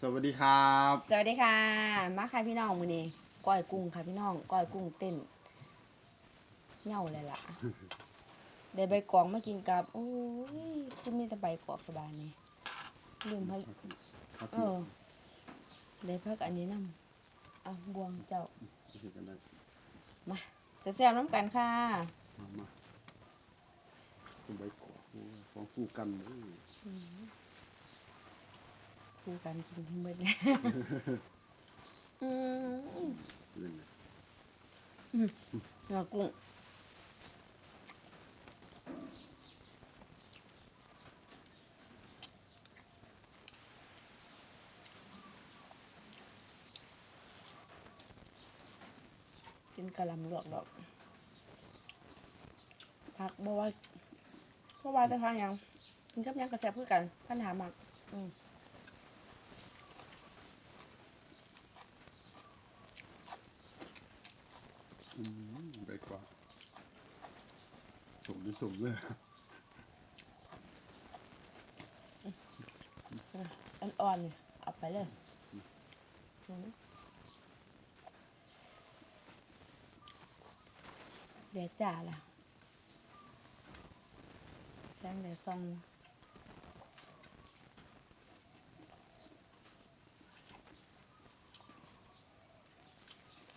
สวัสดีครับ สวัสดีค่ะ มาค่ะพี่น้องมื้อนี้ก้อยกุ้งค่ะพี่น้องก้อยกุ้งเต้นเหง่าเลยล่ะได้ใบกองมากินกับโอ้ยคือมีแต่ใบกอกกระบาลนี่ลืมพักครับเออได้พักอันนี้นำเอาบวงเจ้าเห็นกันได้มาแซ่บๆน้ำกันค่ะมามาคุณใบกอกโอ้ยของคู่กันเลย คู่กันกินทั้งหมดเลยอืมเรื่องไงเนื้อกุ้งกินกะหล่ำลวกดอกพักบ่ว่าบ่ว่าจะทานหยังกินกับหยังกระแสบคือกันปัญหามักอืม อืมใบกอกสมด้วยสมเลยอ่อนๆนี่เอาไปเลยเดี๋ยวจ่าล่ะแซงเดี๋ยวซอง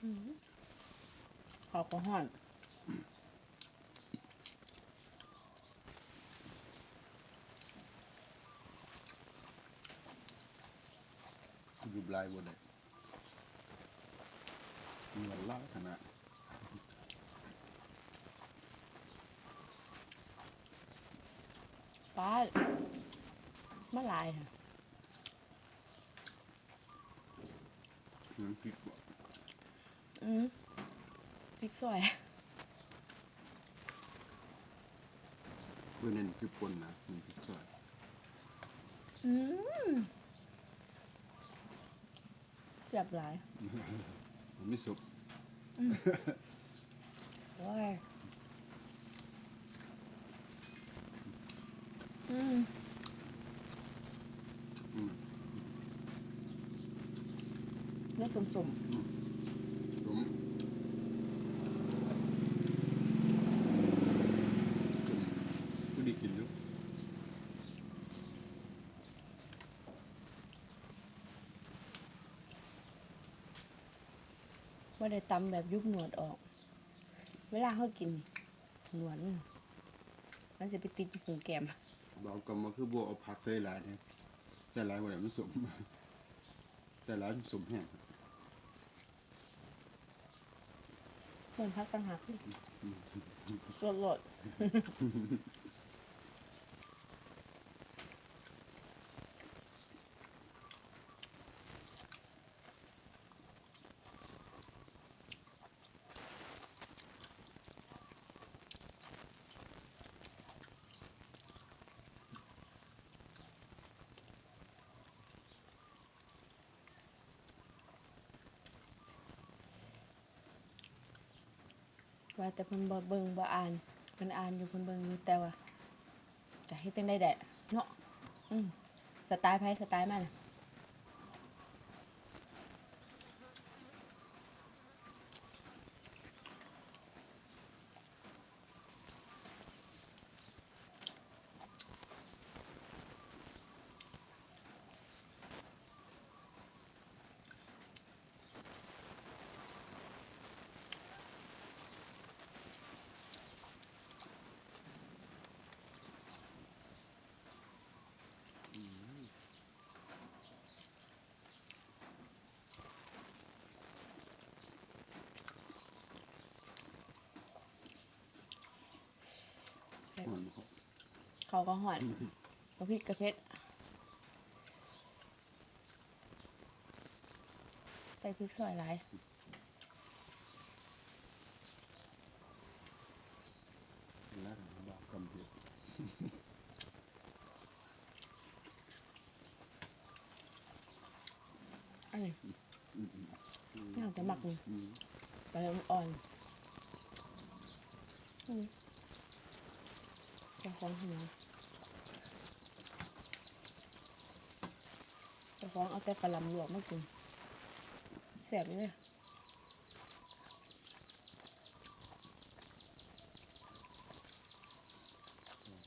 อืม ขอบก็ห่อนอยู่ลายบนเลยเงินล่าขนาดป้ามาหลายค่ะเงินพริกบ่อืม พริกซอยเพื่อนนั่นคือปนนะเงินพริกซอยอืมเสียบหลายมันไม่สุกโอ้ยอืมอืมเนื้อสมสม สมก็ดีกินอยู่ ๆว่า ได้ตำแบบยุบหนวดออก เวลาเขากินหนวดมันมันจะไปติดอยู่ตรงแก้มบอกกันมาคือบัวเอาผักใส่หลายเนี่ยใส่หลายกว่านี้มันสมใส่หลายมันสมแห้งเหมือนพักต่างหากสดโหลด ว่าแต่เพิ่นบ่เบิ่งบ่อ่านเพิ่นอ่านอยู่เพิ่นเบิ่งอยู่แต่ว่าจะเฮ็ดจังได๋แดะเนาะอืมสไตล์ไผสไตล์มันบ่ เขาก็หอนบ่พริกกระเพ็ดใส่พริกซอยหลายแล้วก็บอกกำเดียวอันนี้น่าจะหมักนี่อืมใบอ่อนอืมเจ้าของหัว เจ้าของเอาแต่กระลำลวกมากินแสบเลย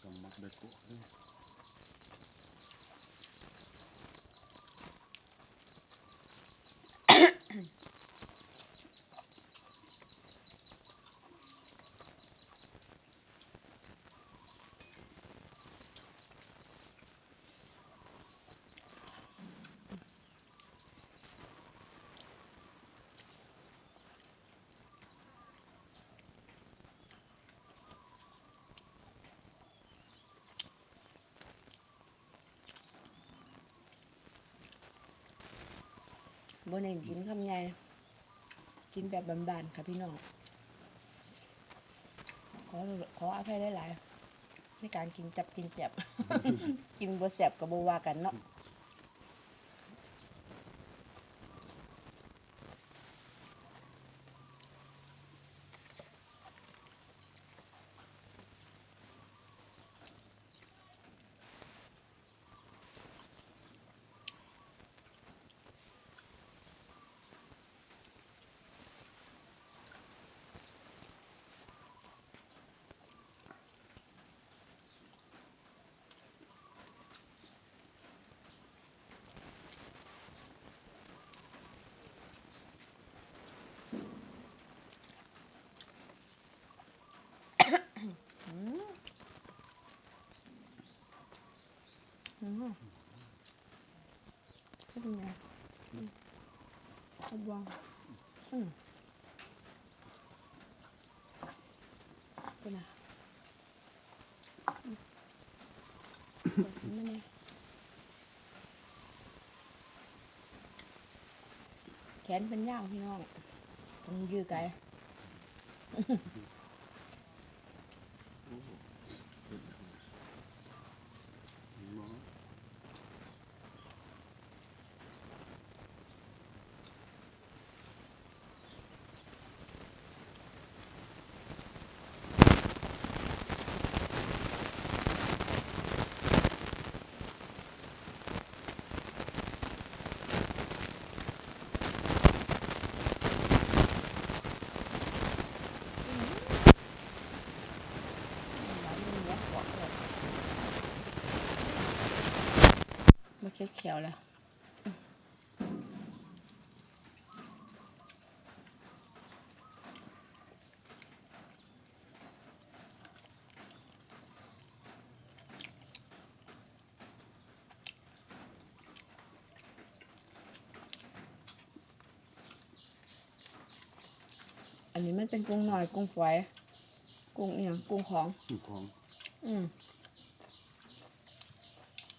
กำมักได้โกะ บนเองกินคำใหญ่กินแบบบานๆค่ะพี่น้อง ขอขออภัยหลายๆในการกินจับกินแจบ กินบวแสบกับบ่ว่ากันเนาะ อืมเป็นไงอืม เอาบองอืมเป็นไงอืมเปิดมันนี่แขนเป็นยาวพี่น้องต้องยืดไกล มอง มา เขียวเขียวๆแล้วอันนี้มันเป็นกุ้งหน่อยกุ้งฝอยกุ้งเอียงกุ้งของของ อืม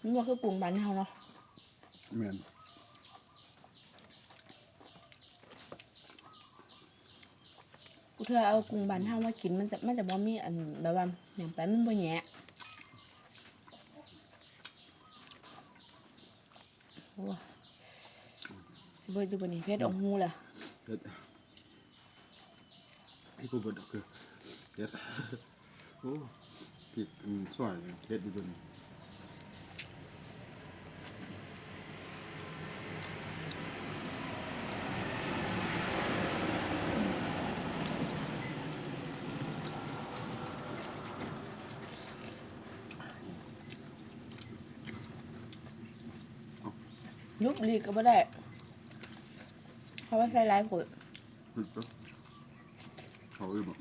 มันว่าคือกุ้งบ้านเฮาเนาะ เหมือนกูเธอเอากุ้งบ้านเฮามากินมันจะมันจะบ่มีอันแบบว่าอย่างไปมันบ่แหยะโอ้สิบ่อยู่บ่นี่เพชรออกหูล่ะเฮ็ดไอ้กูเบิดอกคือเฮ็ดโอ้ผิดอืมสวยเฮ็ดดีตัวนี้ ยุบลีกก็บ่ได้ เพราะว่าใส่หลายผลผิดปะเขาอีกบ่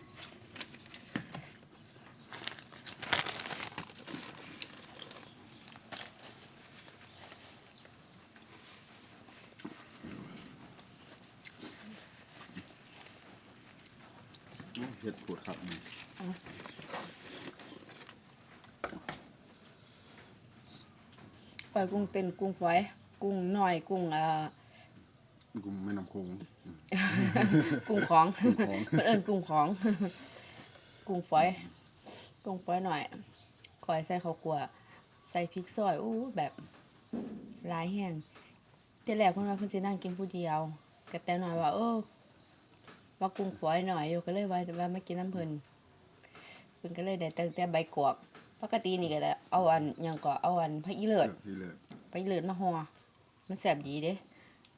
โอ้เฮ็ดปวดครับนี่ปล่อยกุ้งเต้นกุ้งฝอย กุ้งหน่อยกุ้งเอ่อกูไม่นำโคงกุ้งของกุ้งของเพิ่นเอิ้นกุ้งของ กุ้งฝอย กุ้งฝอยหน่อยคอยใส่ข้าวคั่วใส่พริกซอยอู้แบบหลายแห้งทีแรกเพิ่นว่าเพิ่นสินั่งกินผู้เดียวก็แต่หน่อยว่าเออว่ากุ้งฝอยหน่อยอยู่ก็เลยว่าว่ามากินน้ำเพิ่นเพิ่นก็เลยได้ตั้งแต่ใบกอกปกตินี่ก็จะเอาอันหยังก็เอาอันพระอีเลิศที่เลยพระอีเลิศมาห่อ มันแสบดีเด้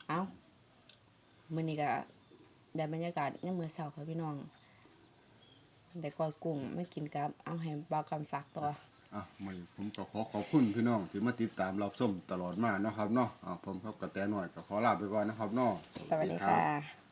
เอามื้อนี้ก็ได้บรรยากาศในมื้อเช้าค่ะพี่น้องได้ก้อยกุ้งไม่กินกับ เอาให้บ่าวกำฝากต่ออะมันผมก็ขอขอบคุณพี่น้องที่มาติดตามรับชมตลอดมาเนาะครับเนาะอะผมครับกระแตหน่อยก็ขอลาไปก่อนนะครับเนาะสวัสดีค่ะ